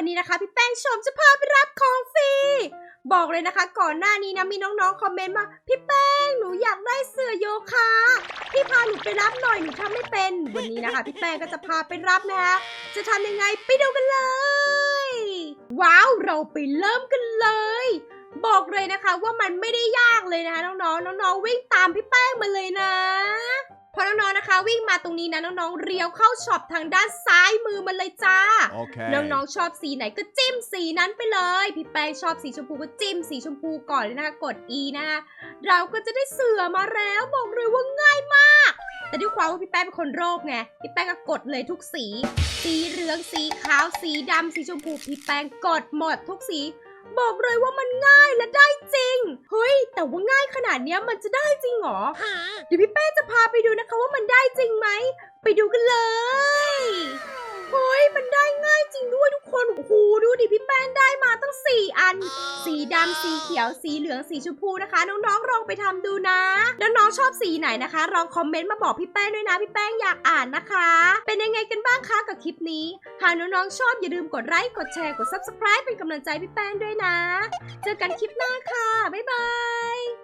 วันนี้นะคะ พี่แป้งชมจะพาไปรับของฟรีบอกเลยนะคะ ก่อนหน้านี้นะมีน้องๆคอมเมนต์มาพี่แป้งหนูอยากได้เสื้อโยคะพี่พาหนูไปรับหน่อยหนูทำไม่เป็น วันนี้นะคะ พี่แป้งก็จะพาไปรับนะคะจะทำยังไงไปดูกันเลย ว้าวเราไปเริ่มกันเลย บอกเลยนะคะว่ามันไม่ได้ยากเลยนะคะน้องๆน้องๆวิ่งตามพี่แป้งมาเลยนะ อน้องๆนะคะ วิ่งมาตรงนี้นะน้องๆเรียวเข้าช็อปทางด้านซ้ายมือมันเลยจ้า Okay. น้องๆชอบสีไหนก็จิ้มสีนั้นไปเลย พี่แป้งชอบสีชมพูก็จิ้มสีชมพูก่อนเลยนะคะกด E นะคะเราก็จะได้เสือมาแล้วบอกเลยว่าง่ายมาก แต่ด้วยความว่าพี่แป้งเป็นคนโรคไงพี่แป้งก็กดเลยทุกสี สีเหลืองสีขาวสีดำสีชมพูพี่แป้งกดหมดทุกสี บอกเลยว่ามันง่ายและได้จริงเฮ้ย แต่ว่าง่ายขนาดเนี้ยมันจะได้จริงเหรอ เดี๋ยวพี่แป้งจะพาไปดูนะคะว่ามันได้จริงไหม ไปดูกันเลย เฮ้ย มันได้ง่ายจริงด้วยทุกคน โอ้โห ดูดิพี่แป้งได้มาตั้งัน สีดำสีเขียว สีเหลือง สีชมพูนะคะ น้องๆลองไปทำดูนะ แล้วน้องชอบสีไหนนะคะ ลองคอมเมนต์มาบอกพี่แป้งด้วยนะ พี่แป้งอยากอ่านนะคะ เป็นยังไงกันบ้างคะกับคลิปนี้ หากน้องๆชอบอย่าลืมกดไลค์ กดแชร์ กด subscribe เป็นกำลังใจพี่แป้งด้วยนะ เจอกันคลิปหน้าค่ะ บ๊ายบาย